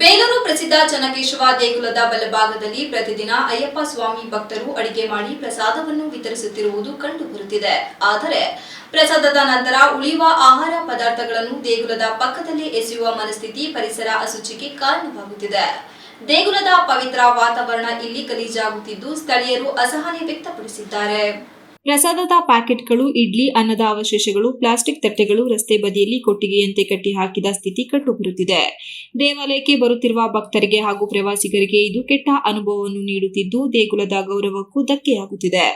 ಬೇಲೂರು ಪ್ರಸಿದ್ಧ ಚನ್ನಕೇಶವ ದೇಗುಲದ ಬಲಭಾಗದಲ್ಲಿ ಪ್ರತಿದಿನ ಅಯ್ಯಪ್ಪ ಸ್ವಾಮಿ ಭಕ್ತರು ಅಡಿಗೆ ಮಾಡಿ ಪ್ರಸಾದವನ್ನು ವಿತರಿಸುತ್ತಿರುವುದು ಕಂಡುಬರುತ್ತಿದೆ ಆದರೆ ಪ್ರಸಾದದ ನಂತರ ಉಳಿಯುವ ಆಹಾರ ಪದಾರ್ಥಗಳನ್ನು ದೇಗುಲದ ಪಕ್ಕದಲ್ಲಿ ಎಸೆಯುವ ಮನಸ್ಥಿತಿ ಪರಿಸರ ಅಸುಚಿಗೆ ಕಾರಣವಾಗುತ್ತಿದೆ. ದೇಗುಲದ ಪವಿತ್ರ ವಾತಾವರಣ ಇಲ್ಲಿ ಗಲೀಜಾಗುತ್ತಿದ್ದು ಸ್ಥಳೀಯರು ಅಸಹನೆ ವ್ಯಕ್ತಪಡಿಸಿದ್ದಾರೆ. ಪ್ರಸಾದದ ಪ್ಯಾಕೆಟ್ಗಳು, ಇಡ್ಲಿ, ಅನ್ನದ ಅವಶೇಷಗಳು, ಪ್ಲಾಸ್ಟಿಕ್ ತಟ್ಟೆಗಳು, ರಸ್ತೆ ಬದಿಯಲ್ಲಿ ಕೊಟ್ಟಿಗೆಯಂತೆ ಕಟ್ಟಿ ಹಾಕಿದ ಸ್ಥಿತಿ ಕಂಡುಬರುತ್ತಿದೆ. ದೇವಾಲಯಕ್ಕೆ ಬರುತ್ತಿರುವ ಭಕ್ತರಿಗೆ ಹಾಗೂ ಪ್ರವಾಸಿಗರಿಗೆ ಇದು ಕೆಟ್ಟ ಅನುಭವವನ್ನು ನೀಡುತ್ತಿದ್ದು, ದೇಗುಲದ ಗೌರವಕ್ಕೂ ಧಕ್ಕೆಯಾಗುತ್ತಿದೆ.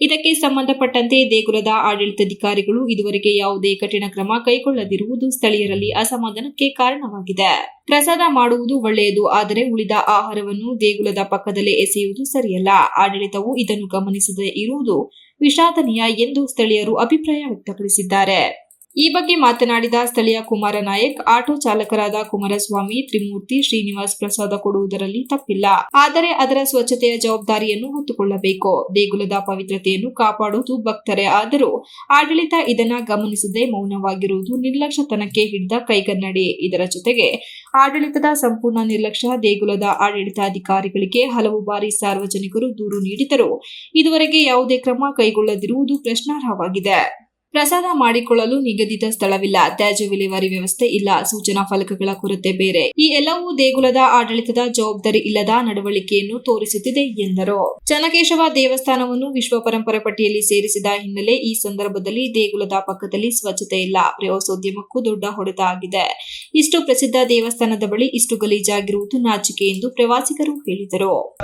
ಇದಕ್ಕೆ ಸಂಬಂಧಪಟ್ಟಂತೆ ದೇಗುಲದ ಆಡಳಿತಾಧಿಕಾರಿಗಳು ಇದುವರೆಗೆ ಯಾವುದೇ ಕಠಿಣ ಕ್ರಮ ಕೈಗೊಳ್ಳದಿರುವುದು ಸ್ಥಳೀಯರಲ್ಲಿ ಅಸಮಾಧಾನಕ್ಕೆ ಕಾರಣವಾಗಿದೆ. ಪ್ರಸಾದ ಮಾಡುವುದು ಒಳ್ಳೆಯದು, ಆದರೆ ಉಳಿದ ಆಹಾರವನ್ನು ದೇಗುಲದ ಪಕ್ಕದಲ್ಲೇ ಎಸೆಯುವುದು ಸರಿಯಲ್ಲ. ಆಡಳಿತವು ಇದನ್ನು ಗಮನಿಸದೇ ಇರುವುದು ವಿಷಾದನೀಯ ಎಂದು ಸ್ಥಳೀಯರು ಅಭಿಪ್ರಾಯ ವ್ಯಕ್ತಪಡಿಸಿದ್ದಾರೆ. ಈ ಬಗ್ಗೆ ಮಾತನಾಡಿದ ಸ್ಥಳೀಯ ಕುಮಾರ ನಾಯಕ್, ಆಟೋ ಚಾಲಕರಾದ ಕುಮಾರಸ್ವಾಮಿ, ತ್ರಿಮೂರ್ತಿ, ಶ್ರೀನಿವಾಸ್ ಪ್ರಸಾದ ಕೊಡುವುದರಲ್ಲಿ ತಪ್ಪಿಲ್ಲ. ಆದರೆ ಅದರ ಸ್ವಚ್ಛತೆಯ ಜವಾಬ್ದಾರಿಯನ್ನು ಹೊತ್ತುಕೊಳ್ಳಬೇಕು. ದೇಗುಲದ ಪವಿತ್ರತೆಯನ್ನು ಕಾಪಾಡುವುದು ಭಕ್ತರೇ ಆದರೂ ಆಡಳಿತ ಇದನ್ನ ಗಮನಿಸದೆ ಮೌನವಾಗಿರುವುದು ನಿರ್ಲಕ್ಷ್ಯತನಕ್ಕೆ ಹಿಡಿದ ಕೈಗನ್ನಡಿ. ಇದರ ಜೊತೆಗೆ ಆಡಳಿತದ ಸಂಪೂರ್ಣ ನಿರ್ಲಕ್ಷ್ಯ ದೇಗುಲದ ಆಡಳಿತಾಧಿಕಾರಿಗಳಿಗೆ ಹಲವು ಬಾರಿ ಸಾರ್ವಜನಿಕರು ದೂರು ನೀಡಿದರೂ ಇದುವರೆಗೆ ಯಾವುದೇ ಕ್ರಮ ಕೈಗೊಳ್ಳದಿರುವುದು ಪ್ರಶ್ನಾರ್ಹವಾಗಿದೆ. ಪ್ರಸಾದ ಮಾಡಿಕೊಳ್ಳಲು ನಿಗದಿತ ಸ್ಥಳವಿಲ್ಲ. ತ್ಯಾಜ್ಯ ವಿಲೇವಾರಿ ವ್ಯವಸ್ಥೆ ಇಲ್ಲ. ಸೂಚನಾ ಫಲಕಗಳ ಕೊರತೆ ಬೇರೆ. ಈ ಎಲ್ಲವೂ ದೇಗುಲದ ಆಡಳಿತದ ಜವಾಬ್ದಾರಿ ಇಲ್ಲದ ನಡವಳಿಕೆಯನ್ನು ತೋರಿಸುತ್ತಿದೆ ಎಂದರು. ಚನ್ನಕೇಶವ ದೇವಸ್ಥಾನವನ್ನು ವಿಶ್ವ ಪರಂಪರೆ ಪಟ್ಟಿಯಲ್ಲಿ ಸೇರಿಸಿದ ಹಿನ್ನೆಲೆ ಈ ಸಂದರ್ಭದಲ್ಲಿ ದೇಗುಲದ ಪಕ್ಕದಲ್ಲಿ ಸ್ವಚ್ಛತೆ ಇಲ್ಲ. ಪ್ರವಾಸೋದ್ಯಮಕ್ಕೂ ದೊಡ್ಡ ಹೊಡೆತ ಆಗಿದೆ. ಇಷ್ಟು ಪ್ರಸಿದ್ಧ ದೇವಸ್ಥಾನದ ಬಳಿ ಇಷ್ಟು ಗಲೀಜಾಗಿರುವುದು ನಾಚಿಕೆ ಎಂದು ಪ್ರವಾಸಿಗರು ಹೇಳಿದರು.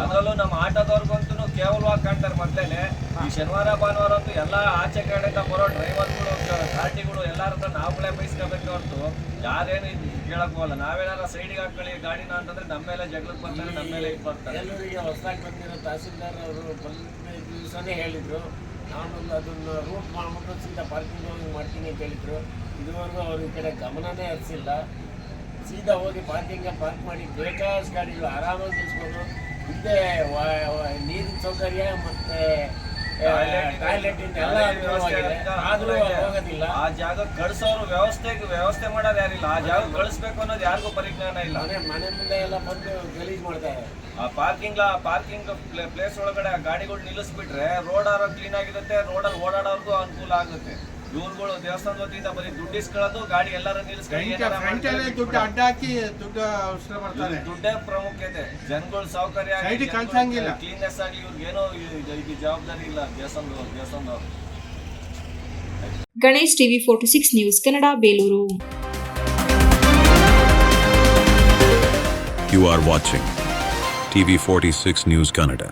ಅದರಲ್ಲೂ ನಮ್ಮ ಆಟೋದವ್ರಿಗಂತೂ ಕೇವಲವಾಗಿ ಕಾಣ್ತಾರೆ ಮೊದಲೇನೆ. ಈ ಶನಿವಾರ ಭಾನುವಾರ ಅಂತೂ ಎಲ್ಲ ಆಚೆ ಕಡೆಯಿಂದ ಬರೋ ಡ್ರೈವರ್ಗಳು ಗಾಡಿಗಳು ಎಲ್ಲರ ಹತ್ರ ನಾವುಗಳೇ ಬಯಸ್ಕೋಬೇಕು ಹೊರತು ಯಾರೇನು ಇದು ಕೇಳಕ್ ಹೋಗಲ್ಲ. ನಾವೇನಾರ ಸೈಡಿಗೆ ಹಾಕೊಳ್ಳಿ ಗಾಡಿನ ಅಂತಂದ್ರೆ ನಮ್ಮ ಮೇಲೆ ಜಗಳಕ್ಕೆ ಬರ್ತಾರೆ ನಮ್ಮ ಮೇಲೆ ಇದು ಬರ್ತಾರೆ. ಎಲ್ಲರಿಗೆ ಹೊಸದಾಗಿ ಬಂದಿರೋ ತಹಸೀಲ್ದಾರ್ ಅವರು ಬಂದ ದಿವಸನೇ ಹೇಳಿದ್ರು. ನಾನು ಅದನ್ನು ರೂಟ್ ಮಾಡ್ಬಿಟ್ಟು ಸೀದಾ ಪಾರ್ಕಿಂಗ್ ಹೋಗಿ ಮಾಡ್ತೀನಿ ಅಂತ ಹೇಳಿದ್ರು. ಇದುವರೆಗೂ ಅವ್ರ ಈ ಕಡೆ ಗಮನನೇ ಹರಿಸಿಲ್ಲ. ಸೀದಾ ಹೋಗಿ ಪಾರ್ಕಿಂಗ್ ಪಾರ್ಕ್ ಮಾಡಿ ಬೇಕಾದಷ್ಟು ಗಾಡಿಗಳು ಆರಾಮಾಗಿ ನಿಲ್ಸ್ಬೋದು ವ- ನೀರಿನ ಸೌಕರ್ಯ ಮತ್ತೆ ಆದರೂ ಹೋಗೋದಿಲ್ಲ. ಆ ಜಾಗ ಕಳ್ಸೋರು ವ್ಯವಸ್ಥೆಗೆ ವ್ಯವಸ್ಥೆ ಮಾಡೋದು ಯಾರಿಲ್ಲ. ಆ ಜಾಗ ಕಳಿಸ್ಬೇಕು ಅನ್ನೋದು ಯಾರಿಗೂ ಪರಿಜ್ಞಾನ ಇಲ್ಲ. ಮನೆ ಮನೆ ಮುಂದೆ ಎಲ್ಲ ಬಂದು ಗಲೀಜ್ ಮಾಡ್ತಾರೆ. ಆ ಪಾರ್ಕಿಂಗ್ ಪಾರ್ಕಿಂಗ್ ಪ್ಲೇಸ್ ಒಳಗಡೆ ಆ ಗಾಡಿಗಳು ನಿಲ್ಲಿಸ್ಬಿಟ್ರೆ ರೋಡ್ ಆರೋ ಕ್ಲೀನ್ ಆಗಿರುತ್ತೆ ರೋಡಲ್ಲಿ ಓಡಾಡೋರ್ಗೂ ಅನುಕೂಲ ಆಗುತ್ತೆ. ಇವ್ರುಗಳು ದೇವಸ್ಥಾನದ ವತಿಯಿಂದ ಬರೀ ದುಡ್ಡು ಇಸ್ಕೊಳ್ಳೋದು ಗಾಡಿ ಎಲ್ಲರೂ ನಿಲ್ಲಿಸ್ಕೊಂಡು ಫ್ರಂಟ್ ದುಡ್ಡು. ಅಡ್ಡ ಹಾಕಿ ದುಡ್ಡು ಅವಸರ ಮಾಡ್ತಾರೆ ದುಡ್ಡೇ ಪ್ರಾಮುಖ್ಯತೆ ಜನಗಳ ಸೌಕರ್ಯ ಕಳ್ಸಂಗಿಲ್ಲ. ಕ್ಲೀನ್ನೆಸ್ ಆಗಲಿ ಇವ್ರಿಗೇನೋ ಇದು ಜವಾಬ್ದಾರಿ ಇಲ್ಲ ದೇವಸ್ಥಾನದ ದೇವಸ್ಥಾನದವ್ರು Ganesh TV forty six news Kannada Belur You are watching TV46 News Canada.